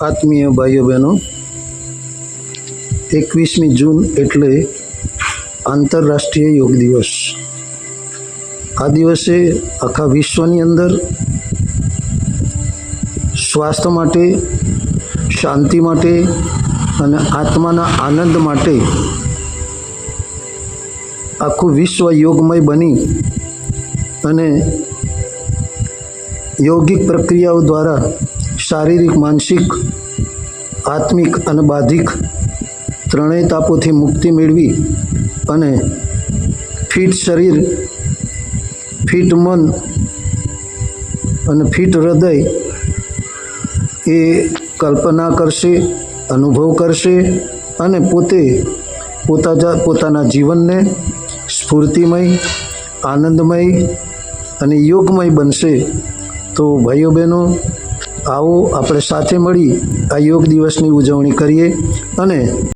આત્મીય ભાઈઓ બહેનો, એકવીસમી જૂન એટલે આંતરરાષ્ટ્રીય યોગ દિવસ. આ દિવસે આખા વિશ્વની અંદર સ્વાસ્થ્ય માટે, શાંતિ માટે અને આત્માના આનંદ માટે આખું વિશ્વ યોગમય બની અને યોગિક પ્રક્રિયાઓ દ્વારા શારીરિક, માનસિક, આત્મિક અને બાધિક ત્રણેય તાપોથી મુક્તિ મેળવી અને ફિટ શરીર, ફિટ મન અને ફિટ હૃદય એ કલ્પના કરશે, અનુભવ કરશે અને પોતે પોતા પોતાના જીવનને સ્ફૂર્તિમય, આનંદમય અને યોગમય બનશે. તો ભાઈઓ બહેનો આવો આપણે સાથે મળી આ યોગ દિવસની ઉજવણી કરીએ અને